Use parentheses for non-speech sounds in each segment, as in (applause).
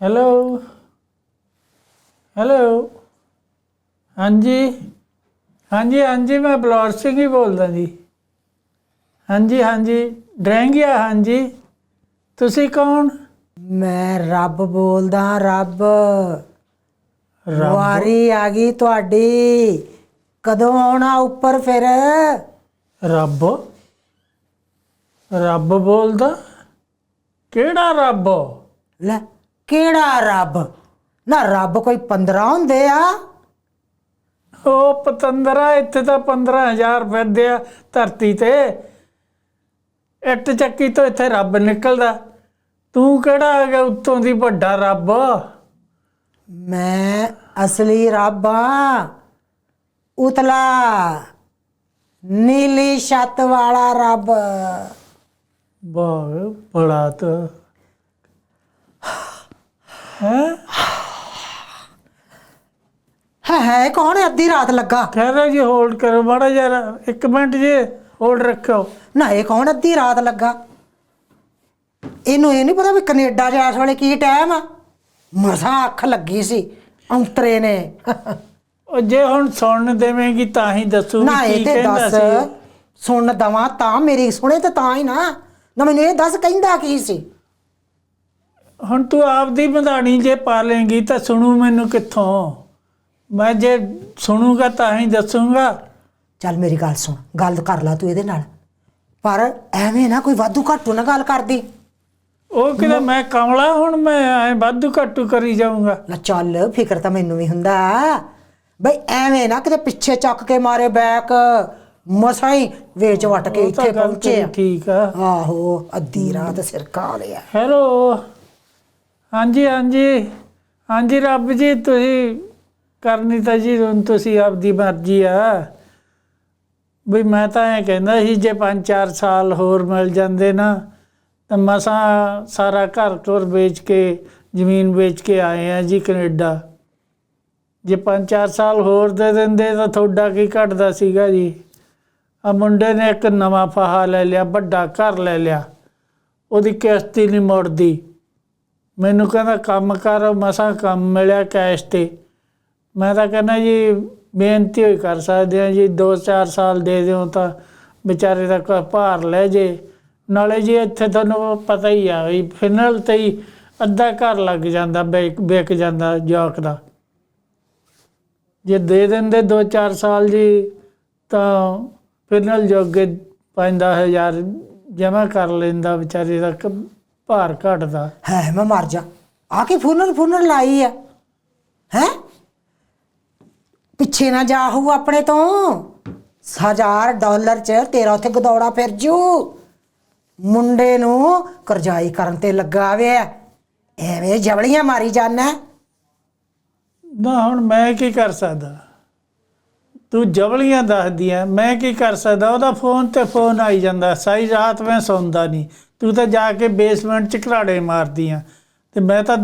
Hello hello ਹਾਂਜੀ? ਹਾਂਜੀ ਹਾਂਜੀ ਮੈਂ ਬਲੌਰ ਸਿੰਘ ਹੀ ਬੋਲਦਾ ਜੀ। ਹਾਂਜੀ ਹਾਂਜੀ ਡਰੈਂਗਿਆ ਹਾਂਜੀ। ਤੁਸੀਂ ਕੌਣ? ਮੈਂ ਰੱਬ ਬੋਲਦਾ ਰੱਬ? ਵਾਰੀ ਆ ਗਈ ਤੁਹਾਡੀ। ਕਦੋਂ ਆਉਣਾ ਉੱਪਰ ਫਿਰ? ਰੱਬ? ਰੱਬ ਬੋਲਦਾ? ਕਿਹੜਾ ਰੱਬ? ਲੈ ਕਿਹੜਾ ਰੱਬ? ਨਾ ਰੱਬ ਕੋਈ 15 ਹੁੰਦੇ ਆ। ਉਹ ਪਤੰਦਰਾ ਇੱਥੇ ਤਾਂ 15000 ਫਿਰਦੇ ਆ ਧਰਤੀ ਤੇ। ਇੱਟ ਚੱਕੀ ਤੋਂ ਇੱਥੇ ਰੱਬ ਨਿਕਲਦਾ। ਤੂੰ ਕਿਹੜਾ ਆ ਗਿਆ ਉੱਤੋਂ ਦੀ ਵੱਡਾ ਰੱਬ? ਮੈਂ ਅਸਲੀ ਰੱਬ ਆ ਉਤਲਾ ਨੀਲੀ ਛੱਤ ਵਾਲਾ ਰੱਬ। ਵਾਹ ਬੜਾ ਤਾਂ। ਹੈ? ਹੈ ਹੈ ਕੌਣ ਹੈ? ਅੱਧੀ ਰਾਤ ਲੱਗਾ। ਕਹਿ ਰਿਹਾ ਜੀ ਹੋਲਡ ਕਰੋ ਮਾੜਾ ਜਰਾ ਇੱਕ ਮਿੰਟ ਜੀ ਹੋਲਡ ਰੱਖੋ ਨਾ ਇਹ ਕੌਣ ਅੱਧੀ ਰਾਤ ਲੱਗਾ? ਇਹਨੂੰ ਇਹ ਨਹੀਂ ਪਤਾ ਵੀ ਕੈਨੇਡਾ 'ਚ ਇਸ ਵੇਲੇ ਕੀ ਟਾਈਮ ਆ? ਮਸਾਂ ਅੱਖ ਲੱਗੀ ਸੀ ਔਂਤਰੇ ਨੇ। ਉਹ ਜੇ ਹੁਣ ਸੁਣਨ ਦੇਵੇਂਗੀ ਤਾਂ ਹੀ ਦੱਸੂ ਨਾ ਇਹ ਕੀ ਤੇ ਕਹਿੰਦਾ ਦੱਸ ਸੀ। ਸੁਣ ਦਵਾਂ ਤਾਂ ਮੇਰੀ ਸੁਣੇ ਤੇ ਤਾਂ ਹੀ ਨਾ। ਨਾ ਮੈਨੂੰ ਇਹ ਦੱਸ ਕਹਿੰਦਾ ਕੀ ਸੀ? ਹੁਣ ਤੂੰ ਆਪਦੀ ਮਧਾਣੀ ਜੇ ਪਾ ਲੇਂਗੀ ਤਾਂ ਸੁਣੂ ਮੈਨੂੰ ਕਿੱਥੋਂ? ਮੈਂ ਜੇ ਸੁਣੂਗਾ ਤਾਂ ਹੀ ਦੱਸੂਗਾ। ਚੱਲ ਮੇਰੀ ਗੱਲ ਸੁਣ ਗੱਲ ਕਰ ਲਾ ਤੂੰ ਇਹਦੇ ਨਾਲ। ਪਰ ਐਵੇਂ ਨਾ ਕੋਈ ਵਾਧੂ ਘਾਟੂ ਨਾ ਗੱਲ ਕਰਦੀ। ਉਹ ਕਿਹਦਾ ਮੈਂ ਕਮਲਾ ਹੁਣ ਮੈਂ ਐ ਵਾਧੂ ਘੱਟੂ ਕਰੀ ਜਾਊਂਗਾ। ਨਾ ਚੱਲ ਫਿਕਰ ਤਾਂ ਮੈਨੂੰ ਵੀ ਹੁੰਦਾ। ਬਈ ਐਵੇਂ ਨਾ ਕਿਤੇ ਪਿੱਛੇ ਚੱਕ ਕੇ ਮਾਰੇ ਬੈਕ ਮਸਾਂ ਹੀ ਵੇਚ ਵਟ ਕੇ ਇੱਥੇ ਪਹੁੰਚੇ ਠੀਕ ਆ। ਆਹੋ ਅੱਧੀ ਰਾਤ ਸਿਰ ਕਾ ਲਿਆ ਹੈਲੋ। ਹਾਂਜੀ ਹਾਂਜੀ। ਹਾਂਜੀ, ਰੱਬ ਜੀ, ਤੁਸੀਂ ਕਰਨੀ ਤਾਂ ਜੀ, ਹੁਣ ਤੁਸੀਂ ਆਪਦੀ ਮਰਜ਼ੀ ਆ। ਵੀ ਮੈਂ ਤਾਂ ਇਹ ਕਹਿੰਦਾ ਸੀ, ਜੇ 5-4 ਸਾਲ ਹੋਰ ਮਿਲ ਜਾਂਦੇ ਨਾ, ਤਾਂ ਮਸਾਂ ਸਾਰਾ ਘਰ ਘਰ ਵੇਚ ਕੇ, ਜ਼ਮੀਨ ਵੇਚ ਕੇ ਆਏ ਆ ਜੀ ਕੈਨੇਡਾ। ਜੇ 5-4 ਸਾਲ ਹੋਰ ਦੇ ਦਿੰਦੇ, ਤਾਂ ਤੁਹਾਡਾ ਕੀ ਘਟਦਾ ਸੀਗਾ ਜੀ? ਆ ਮੁੰਡੇ ਨੇ ਇੱਕ ਨਵਾਂ ਫਾਹਾ ਲੈ ਲਿਆ, ਵੱਡਾ ਘਰ ਲੈ ਲਿਆ। ਉਹਦੀ ਕਿਸ਼ਤ ਹੀ ਨਹੀਂ ਮੁੜਦੀ। ਮੈਨੂੰ ਕਹਿੰਦਾ, ਕੰਮ ਕਰ, ਮਸਾਂ ਕੰਮ ਮਿਲਿਆ ਕੈਸ਼ ਤੇ। ਮੈਂ ਤਾਂ ਕਹਿੰਦਾ ਜੀ, ਬੇਨਤੀ ਹੋਈ ਕਰ ਸਕਦੇ ਆ ਜੀ 2-4 ਸਾਲ ਦੇ ਦਿਓ ਤਾਂ ਵਿਚਾਰੇ ਦਾ ਕੋਈ ਭਾਰ ਲੈ ਜੇ। ਨਾਲੇ ਜੀ ਇੱਥੇ ਤੁਹਾਨੂੰ ਪਤਾ ਹੀ ਆ ਵੀ ਫਿਨਲ ਤੇ ਹੀ ਅੱਧਾ ਘਰ ਲੱਗ ਜਾਂਦਾ ਵਿਕ ਵਿਕ ਜਾਂਦਾ ਜੋਕ ਦਾ। ਜੇ ਦੇ ਦਿੰਦੇ 2-4 ਸਾਲ ਜੀ, ਤਾਂ ਫਿਨਲ ਜੋਗੇ 5-10000 ਜਮ੍ਹਾਂ ਕਰ ਲੈਂਦਾ ਵਿਚਾਰੇ ਦਾ। ਭਾਰ ਘਟਦਾ। ਹੈ ਮੈਂ ਮਰ ਜਾ। ਆ ਕੇ ਫੁਨਰ ਫੁਨਰ ਲਾਈ ਆ। ਹੈ? ਪਿੱਛੇ ਨਾ ਜਾ ਹੂ ਆਪਣੇ ਤੋਂ। ਹਜ਼ਾਰ ਡਾਲਰ ਚ ਤੇਰਾ ਉੱਥੇ ਗਦੌੜਾ ਫਿਰ ਜੂ। ਮੁੰਡੇ ਨੂੰ ਕਰਜ਼ਾਈ ਕਰਨ ਤੇ ਲੱਗਾ ਵੇ। ਐਵੇਂ ਜਵਲੀਆਂ ਮਾਰੀ ਜਾਣਾ ਨਾ ਹੁਣ ਮੈਂ ਕੀ ਕਰ ਸਕਦਾ? ਤੂੰ ਜਵਲੀਆਂ ਦੱਸਦੀ ਐ ਮੈਂ ਕੀ ਕਰ ਸਕਦਾ? ਉਹਦਾ ਫੋਨ ਤੇ ਫੋਨ ਆਈ ਜਾਂਦਾ। ਸਾਰੀ ਰਾਤ ਮੈਂ ਸੌਂਦਾ ਨਹੀਂ। ਤੂੰ ਤਾਂ ਜਾ ਕੇ ਬੇਸਮੈਂਟ ਚ ਘਰਾੜੇ ਮਾਰਦੀ ਆ ਤੇ ਮੈਂ ਤਾਂ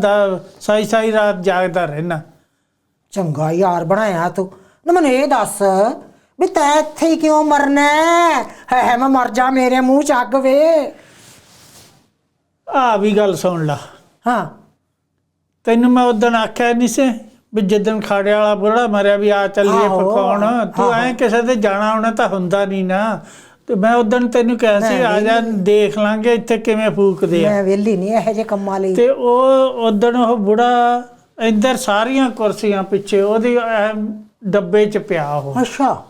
ਸਾਰੀ ਸਾਰੀ ਰਾਤ ਜਾਗਦਾ ਰਹਿਣਾ ਚੰਗਾ ਯਾਰ ਬਣਾਇਆ ਤੂੰ। ਨਾ ਮੈਨੂੰ ਇਹ ਦੱਸ ਵੀ ਤੈਂ ਇੱਥੇ ਹੀ ਕਿਉਂ ਮਰਨਾ ਹੈ ਹੈ ਹੈ, ਮੈਂ ਮਰ ਜਾ ਮੇਰੇ ਮੂੰਹ ਚ ਅੱਗ ਵੇ। ਆ ਵੀ ਗੱਲ ਸੁਣ ਲਾ। ਹਾਂ। ਤੈਨੂੰ ਮੈਂ ਉਦੋਂ ਆਖਿਆ ਨਹੀਂ ਸੀ ਵੀ ਜਿੱਦਣ ਖਾੜੇ ਵਾਲਾ ਬੁੜਾ ਮਰਿਆ ਵੀ ਆ ਚੱਲੀਏ ਆਹੋ, ਪਕਾਉਣ ਤੂੰ ਐ। ਕਿਸੇ ਦੇ ਜਾਣਾ ਆਉਣਾ ਤਾਂ ਹੁੰਦਾ ਨਹੀਂ ਨਾ। ਤੇ ਮੈਂ ਉਦੋਂ ਤੈਨੂੰ ਕਿਹਾ ਸੀ ਆ ਜਾ ਦੇਖ ਲਾਂਗੇ ਇੱਥੇ ਕਿਵੇਂ ਫੂਕਦੇ ਆ। ਮੈਂ ਵਿਹਲੀ ਨਹੀਂ ਇਹੋ ਜਿਹੇ ਕੰਮਾਂ ਲਈ। ਤੇ ਉਹ ਉਦੋਂ ਉਹ ਬੁੜਾ ਇੱਧਰ ਸਾਰੀਆਂ ਕੁਰਸੀਆਂ ਪਿੱਛੇ ਉਹਦੀ ਐਂ ਡੱਬੇ 'ਚ ਪਿਆ ਉਹ। ਅੱਛਾ।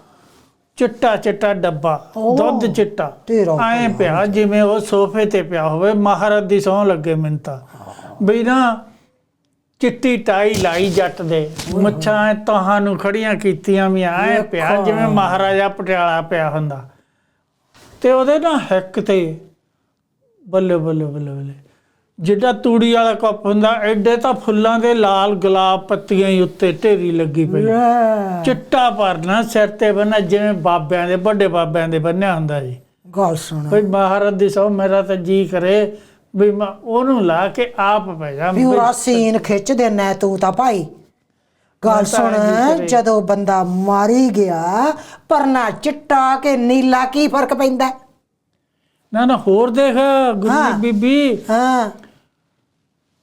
ਚਿੱਟਾ ਚਿੱਟਾ ਡੱਬਾ ਓ, ਦੁੱਧ ਚਿੱਟਾ। ਤੇਰਾ ਐਂ ਪਿਆ ਜਿਵੇਂ ਉਹ ਸੋਫੇ ਤੇ ਪਿਆ ਹੋਵੇ ਮਹਾਰਾਜ ਦੀ ਸੌਂ ਲੱਗੇ ਮੈਨੂੰ ਤਾਂ। ਵੀ ਨਾ ਚਿੱਟੀ ਟਾਈ ਲਾਈ ਜੱਟ ਦੇ। ਮੁੱਛਾਂ ਐਂ ਤਾਹਾਂ ਨੂੰ ਖੜੀਆਂ ਕੀਤੀਆਂ ਵੀ ਐ ਪਿਆ। ਜਿਵੇਂ ਮਹਾਰਾਜਾ ਪਟਿਆਲਾ ਪਿਆ ਹੁੰਦਾ। ਤੇ ਉਹਦੇ ਨਾ ਹਿੱਕ ਤੇ ਬੱਲੇ ਬੱਲੇ ਬੱਲੇ ਬੱਲੇ। ਜਿੱਡਾ ਤੂੜੀ ਵਾਲਾ ਕੱਪ ਹੁੰਦਾ ਐਡੇ ਤਾਂ ਫੁੱਲਾਂ ਦੇ ਲਾਲ ਗੁਲਾਬ ਪੱਤੀਆਂ ਹੀ ਉੱਤੇ ਢੇਰੀ ਲੱਗੀ ਪਈ। ਚਿੱਟਾ ਪਰਨਾ ਸਿਰ ਤੇ ਬੰਨ੍ਹਿਆ ਜਿਵੇਂ ਬਾਬਿਆਂ ਦੇ ਵੱਡੇ ਬਾਬਿਆਂ ਦੇ ਬੰਨਿਆ ਹੁੰਦਾ ਜੀ। ਗੱਲ ਸੁਣ। ਕੋਈ ਮਹਾਰਾਜ ਦੀ ਸੋ ਮੇਰਾ ਤਾਂ ਜੀ ਕਰੇ ਵੀ ਮੈਂ ਉਹਨੂੰ ਲਾ ਕੇ ਆਪ ਪੈ ਜਾ ਵੀ ਉਹ ਸੀਨ ਖਿੱਚ ਦੇਣਾ ਤੂੰ ਤਾਂ ਭਾਈ। ਗੱਲ ਸੁਣ। ਜਦੋਂ ਬੰਦਾ ਮਾਰੀ ਗਿਆ ਪਰਨਾ ਚਿੱਟਾ ਕਿ ਨੀਲਾ ਕੀ ਫ਼ਰਕ ਪੈਂਦਾ? ਨਾ ਨਾ ਹੋਰ ਦੇਖ ਗੁਰੂ ਹਾਂ। ਬੀਬੀ। ਹਾਂ।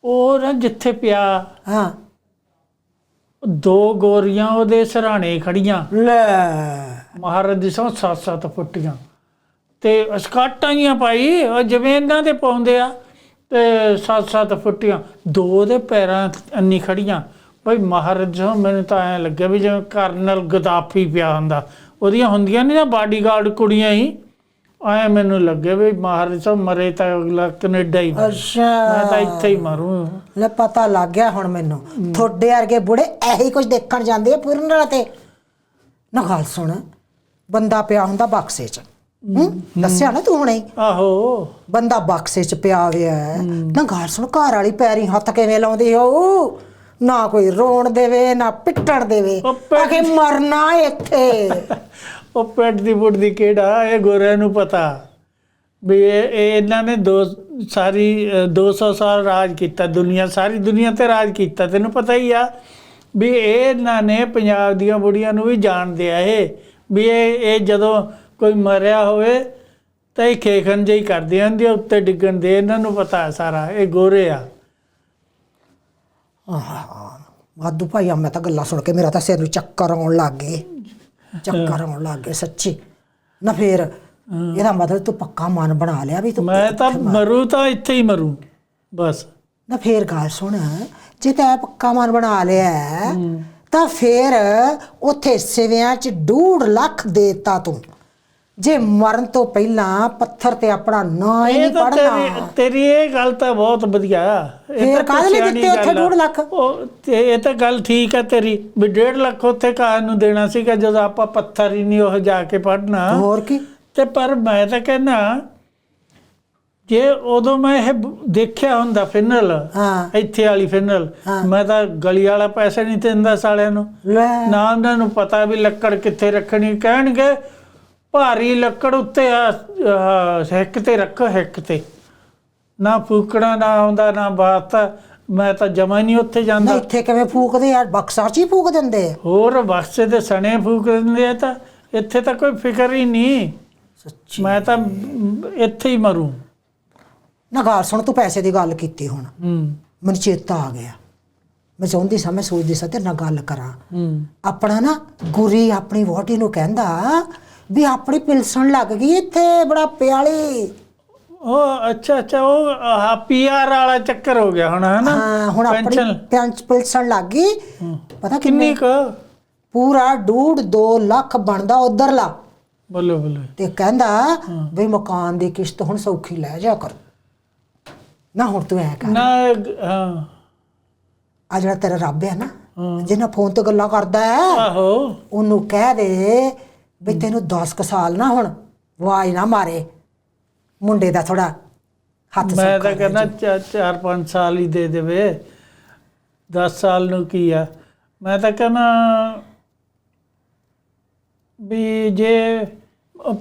ਉਹ ਨਾ ਜਿੱਥੇ ਪਿਆ ਹਾਂ। ਦੋ ਗੋਰੀਆਂ ਉਹਦੇ ਸਰਾਣੇ ਖੜੀਆਂ। ਲੈ। ਮਹਾਰਾਜ ਦੀ ਸੌ ਸੱਤ ਸੱਤ ਫੁੱਟੀਆਂ। ਤੇ ਸਕਾਟਾਂ ਜੀਆਂ ਪਾਈ ਉਹ ਜਿਵੇਂ ਇਹਨਾਂ ਦੇ ਪਾਉਂਦੇ ਆ ਤੇ ਸੱਤ ਸੱਤ ਫੁੱਟੀਆਂ ਦੋ ਦੇ ਪੈਰਾਂ ਅੰਨੀ ਖੜੀਆਂ ਭਈ ਮਹਾਰਾਜ ਸੌ ਮੈਨੂੰ ਤਾਂ ਐ ਲੱਗਿਆ ਵੀ ਜਿਵੇਂ ਕਰਨਲ ਗਦਾਫੀ ਪਿਆ ਹੁੰਦਾ। ਉਹਦੀਆਂ ਹੁੰਦੀਆਂ ਨੇ ਨਾ ਬਾਡੀਗਾਰਡ ਕੁੜੀਆਂ ਹੀ। ਐ ਮੈਨੂੰ ਲੱਗੇ ਵੀ ਮਹਾਰਾਜ ਸੌ ਮਰੇ ਤਾਂ ਅਗਲਾ ਕੈਨੇਡਾ ਹੀ। ਅੱਛਾ। ਮੈਂ ਤਾਂ ਇੱਥੇ ਹੀ ਮਰੂੰ। ਲੈ ਪਤਾ ਲੱਗ ਗਿਆ ਹੁਣ ਮੈਨੂੰ। ਤੁਹਾਡੇ ਵਰਗੇ ਬੁੜੇ ਇਹੀ ਕੁਝ ਦੇਖਣ ਜਾਂਦੇ ਆ ਪੂਰਨ ਤੇ। ਨਾ ਗੱਲ ਸੁਣ। ਬੰਦਾ ਪਿਆ ਹੁੰਦਾ ਬਕਸੇ 'ਚ। ਹੂੰ? ਦੱਸਿਆ ਨਾ ਤੂੰ ਹੁਣੇ। ਆਹੋ। ਬੰਦਾ ਬਕਸੇ 'ਚ ਪਿਆ ਹੋਇਆ ਹੈ। ਨਾ ਗੱਲ ਸੁਣ ਘਰ ਵਾਲੀ ਪੈਰੀ ਹੱਥ ਕਿਵੇਂ ਲਾਉਂਦੀ ਹੋ ਨਾ ਕੋਈ ਰੋਣ ਦੇਵੇ ਨਾ ਪਿੱਟਣ ਦੇਵੇ। ਉਹ ਆਖੇ ਮਰਨਾ ਇੱਥੇ। (laughs) ਉਹ ਪੈਟ ਦੀ ਬੁੱਢ ਦੀ ਕਿਹੜਾ? ਇਹ ਗੋਰਿਆਂ ਨੂੰ ਪਤਾ। ਵੀ ਇਹ ਇਹ ਇਹਨਾਂ ਨੇ ਦੋ ਸਾਰੀ ਅ, 200 ਸਾਲ ਰਾਜ ਕੀਤਾ ਦੁਨੀਆ ਸਾਰੀ ਦੁਨੀਆ ਤੇ ਰਾਜ ਕੀਤਾ। ਤੈਨੂੰ ਪਤਾ ਹੀ ਆ ਵੀ ਇਹ ਇਹਨਾਂ ਨੇ ਪੰਜਾਬ ਦੀਆਂ ਬੁੜੀਆਂ ਨੂੰ ਵੀ ਜਾਣਦੇ ਆ ਇਹ। ਵੀ ਇਹ ਇਹ ਜਦੋਂ ਕੋਈ ਮਰਿਆ ਹੋਵੇ ਤਾਂ ਇਹ ਖੇਖਣ ਜਿਹੀ ਕਰਦੇ ਹੁੰਦੇ ਆ ਉੱਤੇ ਡਿੱਗਣ ਦੇ ਇਹਨਾਂ ਨੂੰ ਪਤਾ ਹੈ ਸਾਰਾ ਇਹ ਗੋਰੇ ਆ। ਵਾਧੂ ਭਾਈ ਆ ਮੈਂ ਤਾਂ ਗੱਲਾਂ ਸੁਣ ਕੇ ਮੇਰਾ ਤਾਂ ਸਿਰ ਨੂੰ ਚੱਕਰ ਆਉਣ ਲੱਗ ਗਏ। ਚੱਕਰ ਆਉਣ ਲੱਗ ਗਏ ਸੱਚੀ। ਨਾ ਫੇਰ ਇਹਦਾ ਮਤਲਬ ਤੂੰ ਪੱਕਾ ਮਨ ਬਣਾ ਲਿਆ ਵੀ ਤੂੰ ਮੈਂ ਤਾਂ ਮਰੂ ਤਾਂ ਇੱਥੇ ਹੀ ਮਰੂ ਬਸ। ਨਾ ਫੇਰ ਗੱਲ ਸੁਣ ਜੇ ਤੈਂ ਪੱਕਾ ਮਨ ਬਣਾ ਲਿਆ ਤਾਂ ਫੇਰ ਉੱਥੇ ਸਿਵਿਆਂ 'ਚ 2 ਲੱਖ ਦੇਤਾ ਤੂੰ। ਜੇ ਮਰਨ ਤੋਂ ਪਹਿਲਾਂ ਪੱਥਰ ਤੇ ਆਪਣਾ ਨਾਂ ਹੀ ਇਹ ਨਹੀਂ ਤਾਂ ਤੇਰੀ ਪੜਨਾ ਤੇਰੀ ਇਹ ਗੱਲ ਤਾਂ ਬਹੁਤ ਵਧੀਆ। ਇਹ ਫੇਰ ਤਾਂ ਕਾਹਦੇ ਲਈ ਸਿਆਣੀ ਦਿੱਤੇ ਉੱਥੇ ਗੱਲ ਆ। ਲੱਖ? ਉਹ ਤੇ ਇਹ ਤਾਂ ਗੱਲ ਠੀਕ ਹੈ ਤੇਰੀ ਵੀ 1.5 ਲੱਖ ਉੱਥੇ ਕਾਹ ਨੂੰ ਦੇਣਾ ਸੀਗਾ ਜਦੋਂ ਆਪਾਂ ਪੱਥਰ ਹੀ ਨਹੀਂ ਉਹ ਜਾ ਕੇ ਪੜਨਾ ਹੋਰ ਕੀ? ਤੇ ਪਰ ਮੈਂ ਤਾਂ ਕਹਿੰਦਾ ਜੇ ਉਦੋਂ ਮੈਂ ਇਹ ਬ- ਦੇਖਿਆ ਹੁੰਦਾ ਫਿਨਲ ਹਾਂ। ਇੱਥੇ ਵਾਲੀ ਫਿਨਲ ਹਾਂ। ਮੈਂ ਤਾਂ ਗਲੀ ਵਾਲਾ ਪੈਸਾ ਨਹੀਂ ਦਿੰਦਾ ਸਾਲਿਆਂ ਨੂੰ। ਲੈ। ਨਾ ਉਹਨਾਂ ਨੂੰ ਪਤਾ ਵੀ ਲੱਕੜ ਕਿੱਥੇ ਰੱਖਣੀ। ਕਹਿਣਗੇ ਭਾਰੀ ਲੱਕੜ ਉੱਤੇ ਹਿੱਕ ਤੇ ਰੱਖੋ ਹਿੱਕ ਤੇ। ਨਾ ਫੂਕਣਾ ਨਾ ਆਉਂਦਾ ਨਾ ਬਾਤ ਮੈਂ ਤਾਂ ਜਮਾ ਨਹੀਂ ਉੱਥੇ ਨਾ ਜਾਂਦਾ ਇੱਥੇ ਕਿਵੇਂ ਫੂਕਦੇ ਯਾਰ ਬਕਸਾ 'ਚ ਹੀ ਫੂਕ ਦਿੰਦੇ ਹੋਰ ਬਕਸੇ ਦੇ ਸਣੇ ਫੂਕ ਦਿੰਦੇ ਆ ਤਾਂ ਇੱਥੇ ਤਾਂ ਕੋਈ ਫਿਕਰ ਹੀ ਨਹੀਂ। ਸੱਚੀ। ਮੈਂ ਤਾਂ ਇੱਥੇ ਹੀ ਮਰੂੰ। ਨਾ ਗੱਲ ਸੁਣ ਤੂੰ ਪੈਸੇ ਦੀ ਗੱਲ ਕੀਤੀ ਹੁਣ। ਹੂੰ। ਮੈਨੂੰ ਚੇਤਾ ਆ ਗਿਆ। ਮੈਂ ਚਾਹੁੰਦੀ ਸਾਂ ਮੈਂ ਸੋਚਦੀ ਸਾਂ ਤੇਰੇ ਨਾਲ ਗੱਲ ਕਰਾਂ। ਹੂੰ। ਆਪਣਾ ਨਾ ਗੁਰੀ ਆਪਣੀ ਵੋਟੀ ਨੂੰ ਕਹਿੰਦਾ ਵੀ ਆਪਣੀ ਪਿਲਸਣ ਲੱਗ ਗਈ ਇੱਥੇ ਬੜਾਪੇ ਵਾਲੀ। ਉਹ ਅੱਛਾ ਅੱਛਾ ਉਹ ਪੀਆਰ ਵਾਲਾ ਚੱਕਰ ਹੋ ਗਿਆ ਹੁਣ ਹੈ ਨਾ ਹਾਂ ਹੁਣ ਆਪਣੀ ਪੈਂਚ ਪਿਲਸਣ ਲੱਗ ਗਈ। ਪਤਾ ਕਿੰਨੀ ਕੁ? ਪੂਰਾ ਡੂਢ 2 ਲੱਖ ਬਣਦਾ ਉਧਰਲਾ। ਬੋਲੋ ਬੋਲੋ। ਤੇ ਕਹਿੰਦਾ ਵੀ ਮਕਾਨ ਦੀ ਕਿਸ਼ਤ ਹੁਣ ਸੌਖੀ ਲੈ ਜਾ ਕਰ। ਨਾ ਹੁਣ ਤੂੰ ਐ ਕਰ। ਨਾ ਹਾਂ। ਆ ਜਿਹੜਾ ਤੇਰਾ ਰੱਬ ਹੈ ਨਾ। ਜਿਹਨਾਂ ਫੋਨ ਤੇ ਗੱਲਾਂ ਕਰਦਾ ਹੈ ਆਹੋ। ਉਹਨੂੰ ਕਹਿ ਦੇ ਵੀ ਤੈਨੂੰ 10 ਕੁ ਸਾਲ ਨਾ ਹੁਣ ਵਾਜ ਨਾ ਮਾਰੇ। ਮੁੰਡੇ ਦਾ ਥੋੜਾ ਹੱਥ ਮੈਂ ਤਾਂ ਕਹਿੰਦਾ 4-5 ਸਾਲ ਹੀ ਦੇ ਦੇਵੇ। 10 ਸਾਲ ਨੂੰ ਕੀ ਆ? ਮੈਂ ਤਾਂ ਕਹਿੰਦਾ ਵੀ ਜੇ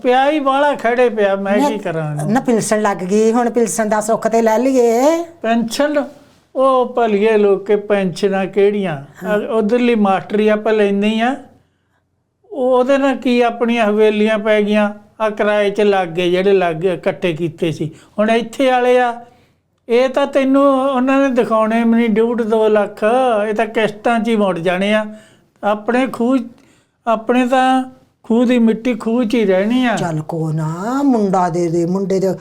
ਪਿਆ ਹੀ ਵਾਲਾ ਖੜੇ ਪਿਆ ਮੈਂ ਕੀ ਕਰਾਂ। ਨਾ ਪਿਲਸਣ ਲੱਗ ਗਈ ਹੁਣ ਪਿਲਸਣ ਦਾ ਸੁੱਖ ਤੇ ਲੈ ਲਈਏ। ਪੈਨਸ਼ਨ? ਉਹ ਭਲੀਏ ਲੋਕ ਪੈਨਸ਼ਨਾਂ ਕਿਹੜੀਆਂ? ਉਧਰਲੀ ਮਾਸਟਰੀ ਆਪਾਂ ਲੈਂਦੇ ਆ। ਉਹਦੇ ਨਾਲ ਕੀ ਆਪਣੀਆਂ ਹਵੇਲੀਆਂ ਪੈ ਗਈਆਂ? ਆ ਕਿਰਾਏ 'ਚ ਲੱਗ ਗਏ ਜਿਹੜੇ ਲੱਗ ਗਏ ਇਕੱਠੇ ਕੀਤੇ ਸੀ। ਹੁਣ ਇੱਥੇ ਵਾਲੇ ਆ ਇਹ ਤਾਂ ਤੈਨੂੰ ਉਹਨਾਂ ਨੇ ਦਿਖਾਉਣੇ ਵੀ ਨਹੀਂ ਡੂਢ 2 ਲੱਖ। ਇਹ ਤਾਂ ਕਿਸ਼ਤਾਂ 'ਚ ਹੀ ਮੁੜ ਜਾਣੇ ਆ। ਆਪਣੇ ਖੂਹ ਆਪਣੇ ਤਾਂ ਖੂਹ ਦੀ ਮਿੱਟੀ ਖੂਹ 'ਚ ਹੀ ਰਹਿਣੀ ਆ। ਚੱਲ ਕੋ ਨਾ ਮੁੰਡਾ ਦੇ ਦੇ ਮੁੰਡੇ ਦੇ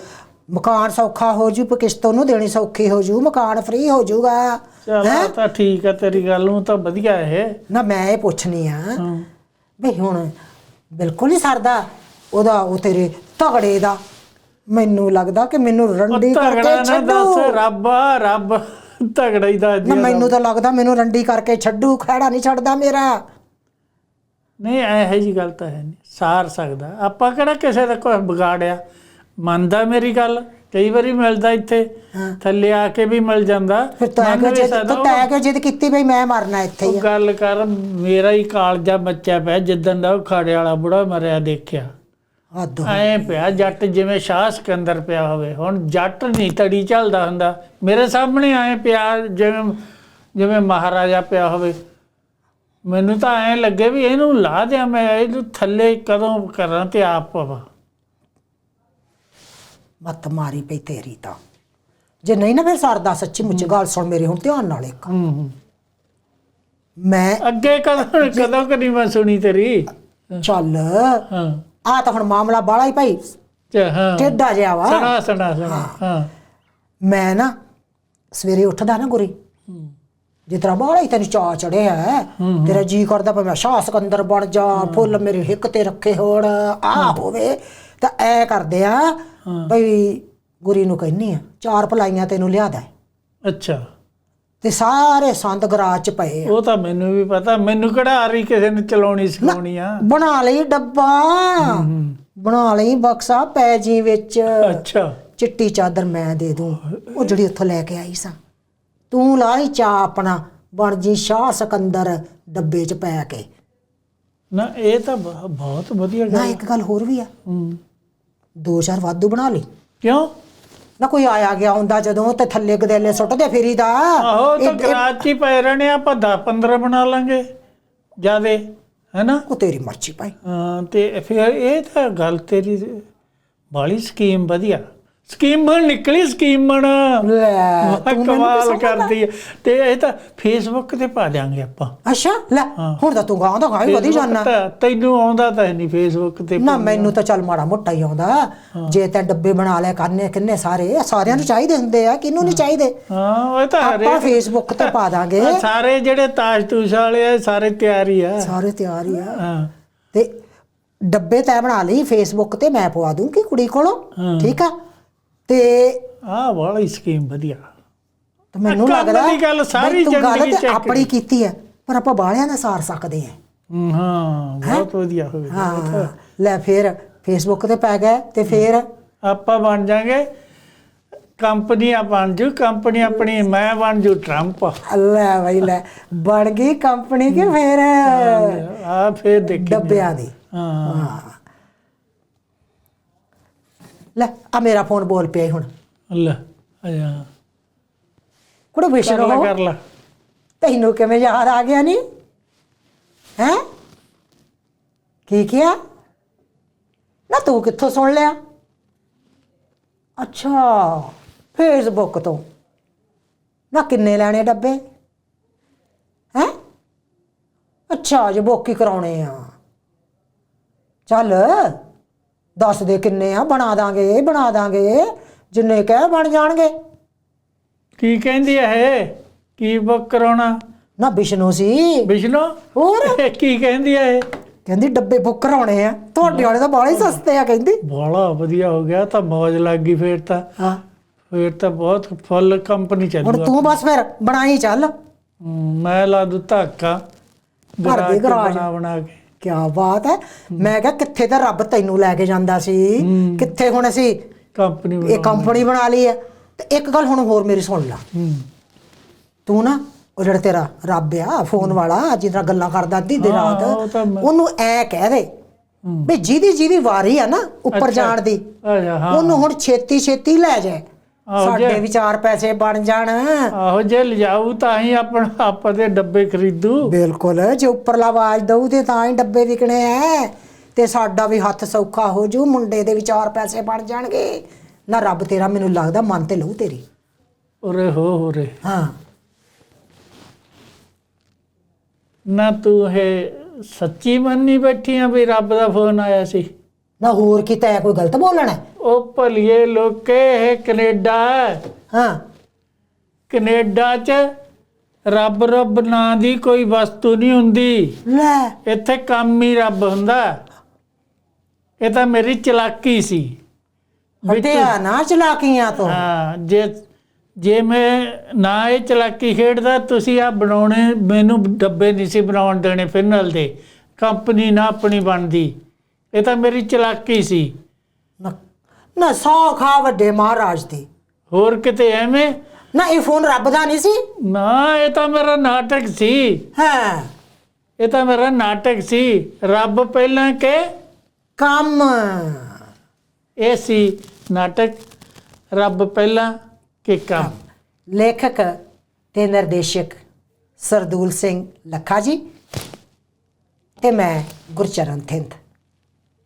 ਮਕਾਨ ਸੌਖਾ ਹੋ ਜੂ ਪਰ ਕਿਸ਼ਤ ਉਹਨੂੰ ਦੇਣੀ ਸੌਖੀ ਹੋ ਜੂ ਮਕਾਨ ਫ੍ਰੀ ਹੋ ਜੂਗਾ। ਚਲ ਤਾਂ ਠੀਕ ਆ ਤੇਰੀ ਗੱਲ ਨੂੰ ਤਾਂ ਵਧੀਆ ਇਹ। ਨਾ ਮੈਂ ਇਹ ਪੁੱਛਣੀ ਆ ਬਈ ਹੁਣ ਬਿਲਕੁਲ ਨਹੀਂ ਸਰਦਾ ਉਹਦਾ ਉਹ ਤੇਰੇ ਤਗੜੇ ਦਾ। ਮੈਨੂੰ ਲੱਗਦਾ ਕਿ ਮੈਨੂੰ ਰੰਡੀ ਕਰਕੇ ਛੱਡੂ। ਰੱਬ ਰੱਬ ਤਗੜਾ ਹੀ ਦਿਆ ਮੈਨੂੰ ਤਾਂ ਲੱਗਦਾ ਮੈਨੂੰ ਰੰਡੀ ਕਰਕੇ ਛੱਡੂ ਖੜਾ ਨਹੀਂ ਛੱਡਦਾ ਮੇਰਾ। ਨਹੀਂ ਇਹੋ ਜੀ ਗੱਲ ਤਾਂ ਹੈ ਨਹੀਂ ਸਾਰ ਸਕਦਾ। ਆਪਾਂ ਕਿਹੜਾ ਕਿਸੇ ਦਾ ਕੋਈ ਵਿਗਾੜਿਆ? ਮੰਨਦਾ ਮੇਰੀ ਗੱਲ? ਕਈ ਵਾਰੀ ਮਿਲਦਾ ਇੱਥੇ। ਥੱਲੇ ਆ ਕੇ ਵੀ ਮਿਲ ਜਾਂਦਾ। ਫਿਰ ਤੈਂ ਮੰਨ ਕਿਉਂ ਵੀ ਜਿੱਦ ਸਕਦਾ ਤੂੰ ਤੈਂ ਕਿਉਂ ਜਿੱਦ ਕੀਤੀ ਬਈ ਮੈਂ ਮਰਨਾ ਇੱਥੇ ਹੀ ਉਹ ਆ? ਗੱਲ ਕਰ ਮੇਰਾ ਹੀ ਕਾਲਜਾ ਬੱਚਾ ਪਿਆ ਜਿੱਦਣ ਦਾ ਉਹ ਖਾੜੇ ਵਾਲਾ ਬੁੜਾ ਮਰਿਆ ਦੇਖਿਆ। ਐ ਪਿਆ ਜੱਟ ਜਿਵੇਂ ਸ਼ਾਹ ਸਿਕੰਦਰ ਪਿਆ ਹੋਵੇ ਹੁਣ ਜੱਟ ਨਹੀਂ ਤੜੀ ਚੱਲਦਾ ਹੁੰਦਾ। ਮੇਰੇ ਸਾਹਮਣੇ ਆਏ ਪਿਆ ਜਿਵੇਂ ਜਿਵੇਂ ਮਹਾਰਾਜਾ ਪਿਆ ਹੋਵੇ। ਮੈਨੂੰ ਤਾਂ ਐ ਲੱਗੇ ਵੀ ਇਹਨੂੰ ਲਾ ਦਿਆਂ ਮੈਂ ਇਹਨੂੰ ਥੱਲੇ ਕਦੋਂ ਕਰਾਂ ਤੇ ਆਪ ਪਵਾ ਮੱਤ ਮਾਰੀ ਪਈ ਤੇਰੀ ਤਾਂ। ਜੇ ਨਹੀਂ ਨਾ ਫਿਰ ਸਰਦਾ ਸੱਚੀ ਮੁੱਚ ਗੱਲ ਸੁਣ ਮੇਰੀ ਹੁਣ ਧਿਆਨ ਨਾਲ ਇੱਕ। ਮੈਂ ਅੱਗੇ ਕਦੋਂ ਕਦੋਂ ਕਦੀ ਮੈਂ ਸੁਣੀ ਤੇਰੀ? ਚੱਲ। ਹਾਂ। ਆ ਤਾਂ ਹੁਣ ਮਾਮਲਾ ਬਾਲਾ ਹੀ ਭਾਈ। ਹਾਂ। ਟੇਡਾ ਜਿਹਾ ਵਾ। ਸੁਣਾ ਸੁਣਾ ਸੁਣਾ ਹਾਂ। ਮੈਂ ਨਾ ਸਵੇਰੇ ਉੱਠਦਾ ਨਾ ਗੁਰੀ। ਹੂੰ। ਜਿਸ ਤਰ੍ਹਾਂ ਬਾਲਾ ਹੀ ਤੈਨੂੰ ਚਾਅ ਚੜਿਆ ਹੈ। ਤੇਰਾ ਜੀ ਕਰਦਾ ਮੈਂ ਸ਼ਾਹ ਸਕੰਦਰ ਬਣ ਜਾ ਫੁੱਲ ਮੇਰੇ ਹਿੱਕ ਤੇ ਰੱਖੇ ਹੋਣ। ਆ ਹੋਵੇ। ਤਾਂ ਐ ਕਰਦੇ ਆ ਬਈ ਗੁਰੀ ਨੂੰ ਕਹਿੰਨੀ ਆ ਚਾਰ ਭਲਾਈਆਂ ਤੈਨੂੰ ਲਿਆਦਾ ਅੱਛਾ। ਤੇ ਸਾਰੇ ਸੰਦ ਗਰਾਜ ਚ ਪਏ ਆ। ਉਹ ਤਾਂ ਮੈਨੂੰ ਵੀ ਪਤਾ ਮੈਨੂੰ ਕਿਹੜਾ ਆ ਰਹੀ ਕਿਸੇ ਨੇ ਚਲਾਉਣੀ ਸਿਖਾਉਣੀ ਆ? ਬਣਾ ਲਈ ਡੱਬਾ। ਬਣਾ ਲਈ ਬਕਸਾ ਪੈ ਜੀ ਵਿੱਚ। ਅੱਛਾ। ਚਿੱਟੀ ਚਾਦਰ ਮੈਂ ਦੇ ਦੂੰ। ਉਹ ਜਿਹੜੀ ਉੱਥੋਂ ਲੈ ਕੇ ਆਈ ਸਾਂ। ਤੂੰ ਲਾ ਲਈ ਚਾਹ ਆਪਣਾ ਬਣ ਜੀ ਸ਼ਾਹ ਸਕੰਦਰ ਡੱਬੇ 'ਚ ਪੈ ਕੇ। ਨਾ ਇਹ ਤਾਂ ਬਹੁਤ ਵਧੀਆ ਨਾ ਗੱਲ ਇੱਕ ਗੱਲ ਹੋਰ ਵੀ ਆ। ਹੂੰ। ਦੋ ਚਾਰ ਵਾਧੂ ਬਣਾ ਲਈ ਕਿਉਂ? ਨਾ ਕੋਈ ਆਇਆ ਗਿਆ ਹੁੰਦਾ ਜਦੋਂ ਤੇ ਥੱਲੇ ਗਦੇਲੇ ਸੁੱਟਦੇ ਫਿਰੀਦਾ। ਆਹੋ ਤਾਂ ਇਹ- ਗਰਾਜ 'ਚ ਹੀ ਪਏ ਰਹਿਣੇ ਆ, ਆਪਾਂ 10 15 ਬਣਾ ਲਾਂਗੇ ਜਿਆਦੇ ਹੈਨਾ? ਉਹ ਤੇਰੀ ਮਰਜ਼ੀ ਭਾਈ। ਹਾਂ ਤੇ ਫਿਰ ਇਹ ਤਾਂ ਗੱਲ ਤੇਰੀ ਬਾਲੀ ਸਕੀਮ ਵਧੀਆ। ਸਕੀਮ ਬਣ ਨਿਕਲੀ ਸਕੀਮ ਬਣ ਲੈ ਕਮਾਲ? ਕਰਦੀ ਹੈ ਤੇ ਇਹ ਤਾਂ ਫੇਸਬੁੱਕ ਤੇ ਪਾ ਦਿਆਂਗੇ ਆਪਾਂ। ਅੱਛਾ ਲੈ। ਹੁਣ ਤਾਂ ਤੂੰ ਗਾਂ ਦਾ ਗਾਂ ਹੀ ਵਧੀ ਜਾਣਾ ਤੈਨੂੰ ਆਉਂਦਾ ਤਾਂ ਨਹੀਂ ਫੇਸਬੁੱਕ ਤੇ ਨਾ ਮੈਨੂੰ ਤਾਂ ਚੱਲ ਮਾੜਾ ਮੋਟਾ ਹੀ ਆਉਂਦਾ। ਜੇ ਤੈਂ ਡੱਬੇ ਬਣਾ ਲਿਆ ਕਰਨੇ ਕਿੰਨੇ ਸਾਰੇ ਸਾਰਿਆਂ ਨੂੰ ਚਾਹੀਦੇ ਹੁੰਦੇ ਆ ਕਿਹਨੂੰ ਨਹੀਂ ਚਾਹੀਦੇ? ਹਾਂ ਉਹ ਤਾਂ ਆਪਾਂ ਹਰੇ ਫੇਸਬੁੱਕ ਤੇ ਪਾ ਦਾਂਗੇ। (laughs) ਸਾਰੇ ਜਿਹੜੇ ਤਾਜ ਤੂਸ਼ ਵਾਲੇ ਆ ਸਾਰੇ ਤਿਆਰੀ ਆ। ਸਾਰੇ ਤਿਆਰ ਹੀ ਆ। ਹਾਂ। ਤੇ ਡੱਬੇ ਤੈਂ ਬਣਾ ਲਈ ਫੇਸਬੁੱਕ ਤੇ ਮੈਂ ਪਵਾ ਦੂੰਗੀ ਕੁੜੀ ਕੋਲੋਂ। ਠੀਕ ਆ? ਤੇ ਆਹ ਵਾਲੀ ਸਕੀਮ ਵਧੀਆ। ਤੇ ਮੈਨੂੰ ਕੰਮ ਲੱਗਦਾ ਦੀ ਗੱਲ ਸਾਰੀ ਬਈ ਤੂੰ ਗੱਲ ਜ਼ਿੰਦਗੀ ਤੇ check ਆਪਣੀ ਕੀਤੀ ਹੈ ਪਰ ਆਪਾਂ ਬਾਲਿਆਂ ਦਾ ਸਾਰ ਸਕਦੇ ਆ ਹਮ, ਹਾਂ ਬਹੁਤ ਵਧੀਆ ਹੋਵੇ ਹਾਂ ਲੈ ਫਿਰ ਫੇਸਬੁੱਕ ਤੇ ਪੈ ਗਏ ਤੇ ਫਿਰ ਆਪਾਂ ਬਣ ਜਾਾਂਗੇ ਕੰਪਨੀਆਂ ਬਣ ਜੂ ਕੰਪਨੀ ਆਪਣੀ ਮੈਂ ਬਣ ਜੂ ਟਰੰਪ ਲੈ ਬਈ ਲੈ। ਬਣ ਗਈ ਕੰਪਨੀ ਕੇ ਫਿਰ? ਆ ਫੇਰ ਦੇਖੀ ਡੱਬਿਆਂ ਦੀ। ਹਾਂ। ਹਾਂ। ਲੈ ਆ ਮੇਰਾ ਫੋਨ ਬੋਲ ਪਿਆ ਈ ਹੁਣ। ਲੈ ਆਇਆ ਕੁੜੇ ਕਰ ਵਿਸ਼ਰੋ ਲਾ ਕਰ ਲਾ। ਤੈਨੂੰ ਕਿਵੇਂ ਯਾਦ ਆ ਗਿਆ ਨਹੀਂ ਹੈ? ਕੀ ਕਿਹਾ? ਨਾ ਤੂੰ ਕਿੱਥੋਂ ਸੁਣ ਲਿਆ? ਅੱਛਾ ਫੇਸਬੁੱਕ ਤੋਂ। ਨਾ ਕਿੰਨੇ ਲੈਣੇ ਡੱਬੇ? ਹੈ? ਅੱਛਾ ਜੇ ਬੋਕੀ ਕਰਾਉਣੇ ਆ। ਚੱਲ। ਦੱਸ ਦੇ ਕਿੰਨੇ ਆ ਬਣਾ ਦਾਂਗੇ ਬਣਾ ਦਾਂਗੇ ਜਿੰਨੇ ਕਹਿ ਬਣ ਜਾਣਗੇ। ਕੀ ਕਹਿੰਦੀ ਹੈ ਇਹ? ਕੀ ਬੁੱਕ ਕਰਾਉਣਾ? ਨਾ ਵਿਸ਼ਨੂੰ ਸੀ। ਵਿਸ਼ਨੂ ਹੋਰ? ਇਹ (laughs) ਕੀ ਕਹਿੰਦੀ ਇਹ? ਕਹਿੰਦੀ ਡੱਬੇ ਬੁੱਕ ਕਰਾਉਣੇ ਆ। ਤੁਹਾਡੇ ਵਾਲੇ ਤਾਂ ਬਾਲੇ ਸਸਤੇ ਆ ਕਹਿੰਦੀ। ਬੜਾ ਵਧੀਆ ਹੋ ਗਿਆ ਤਾਂ ਮੌਜ ਲੱਗ ਗਈ ਫੇਰ ਤਾਂ। ਹਾਂ। ਫੇਰ ਤਾਂ ਬਹੁਤ ਫੁੱਲ ਕੰਪਨੀ ਚੱਲੂ ਹੁਣ ਤੂੰ ਬਸ ਫਿਰ ਬਣਾਈ ਚੱਲ। ਮੈਂ ਲਾ ਦੂ ਧਾਕਾ। ਬਣਾ ਬਣਾ ਕੇ। ਕੀ ਬਾਤ ਹੈ। ਮੈਂ ਕਿਹਾ ਕਿੱਥੇ ਤਾਂ ਰੱਬ ਤੈਨੂੰ ਲੈ ਕੇ ਜਾਂਦਾ ਸੀ? ਕਿੱਥੇ ਹੁਣ ਅਸੀਂ ਕੰਪਨੀ ਇਹ ਕੰਪਨੀ ਬਣਾ ਲਈ ਹੈ। ਤੇ ਇੱਕ ਗੱਲ ਹੁਣ ਹੋਰ ਮੇਰੀ ਸੁਣ ਲੈ। ਤੂੰ ਨਾ ਉਹ ਜਿਹੜਾ ਤੇਰਾ ਰੱਬ ਆ ਫੋਨ ਵਾਲਾ ਜਿਹਦੇ ਗੱਲਾਂ ਕਰਦਾ ਅੱਧੀ ਦੇ ਰਾਤ ਉਹਨੂੰ ਐ ਕਹਿ ਦੇ। ਵੀ ਜਿਹਦੀ ਜਿਹਦੀ ਵਾਰੀ ਆ ਨਾ ਉੱਪਰ। ਜਾਣ ਦੀ ਉਹਨੂੰ ਹੁਣ ਛੇਤੀ ਛੇਤੀ ਲੈ ਜਾਏ। ਆਹੋ, ਸਾਡੇ ਵੀ ਚਾਰ ਪੈਸੇ ਬਣ ਜਾਣ। ਆਹੋ ਜੇ ਲਿਜਾਊ ਤਾਂ ਹੀ ਆਪਣਾ ਆਪਾਂ ਦੇ ਡੱਬੇ ਖਰੀਦੂ। ਬਿਲਕੁਲ ਜੇ ਉੱਪਰਲਾ ਆਵਾਜ਼ ਦਊ ਤੇ ਤਾਂ ਹੀ ਡੱਬੇ ਵਿਕਣੇ ਐ। ਤੇ ਸਾਡਾ ਵੀ ਹੱਥ ਸੌਖਾ ਹੋ ਜੂ ਮੁੰਡੇ ਦੇ ਵੀ ਚਾਰ ਪੈਸੇ ਬਣ ਜਾਣਗੇ। ਨਾ ਰੱਬ ਤੇਰਾ ਮੈਨੂੰ ਲੱਗਦਾ ਮਨ ਤੇ ਲਊ ਤੇਰੀ। ਉਰੇ ਹੋ ਹੋ ਰੇ ਹਾਂ। ਨਾ ਤੂੰ ਇਹ ਸੱਚੀ ਮੰਨੀ ਬੈਠੀ ਆ ਵੀ ਰੱਬ ਦਾ ਫੋਨ ਆਇਆ ਸੀ? ਨਾ ਹੋਰ ਕੀ ਤੈ ਕੋਈ ਗਲਤ ਬੋਲਣਾ ਹੈ? ਉਹ ਭਲੀਏ ਲੋਕੇ ਇਹ ਕੈਨੇਡਾ ਹੈ। ਹਾਂ। ਕੈਨੇਡਾ 'ਚ ਰੱਬ ਰੱਬ ਨਾਂ ਦੀ ਕੋਈ ਵਸਤੂ ਨਹੀਂ ਹੁੰਦੀ। ਲੈ। ਇੱਥੇ ਕੰਮ ਹੀ ਰੱਬ ਹੁੰਦਾ। ਇਹ ਤਾਂ ਮੇਰੀ ਚਲਾਕੀ ਸੀ। ਹਟਿਆ ਨਾ ਚਲਾਕੀਆਂ ਤੋਂ। ਹਾਂ ਜੇ ਜੇ ਮੈਂ ਨਾ ਇਹ ਚਲਾਕੀ ਖੇਡਦਾ ਤੁਸੀਂ ਆ ਬਣਾਉਣੇ ਮੈਨੂੰ ਡੱਬੇ ਨਹੀਂ ਸੀ ਬਣਾਉਣ ਦੇਣੇ ਫਿਨਲ ਦੇ। ਕੰਪਨੀ ਨਾ ਆਪਣੀ ਬਣਦੀ। ਇਹ ਤਾਂ ਮੇਰੀ ਚਲਾਕੀ ਸੀ। ਨਾ- ਨਾ ਸੌ ਖਾ ਵੱਡੇ ਮਹਾਰਾਜ ਦੀ। ਹੋਰ ਕਿਤੇ ਐਵੇਂ? ਨਾ ਇਹ ਫੋਨ ਰੱਬ ਦਾ ਨਹੀਂ ਸੀ? ਨਾ ਇਹ ਤਾਂ ਮੇਰਾ ਨਾਟਕ ਸੀ। ਹਾਂ। ਇਹ ਤਾਂ ਮੇਰਾ ਨਾਟਕ ਸੀ। ਰੱਬ ਪਹਿਲਾਂ ਕੇ ਕੰਮ। ਇਹ ਸੀ ਨਾਟਕ। ਰੱਬ ਪਹਿਲਾਂ ਕੇ ਕੰਮ। ਲੇਖਕ ਤੇ ਨਿਰਦੇਸ਼ਕ ਸਰਦੂਲ ਸਿੰਘ ਲੱਖਾ ਜੀ ਤੇ ਮੈਂ ਗੁਰਚਰਨ ਥਿੰਦ।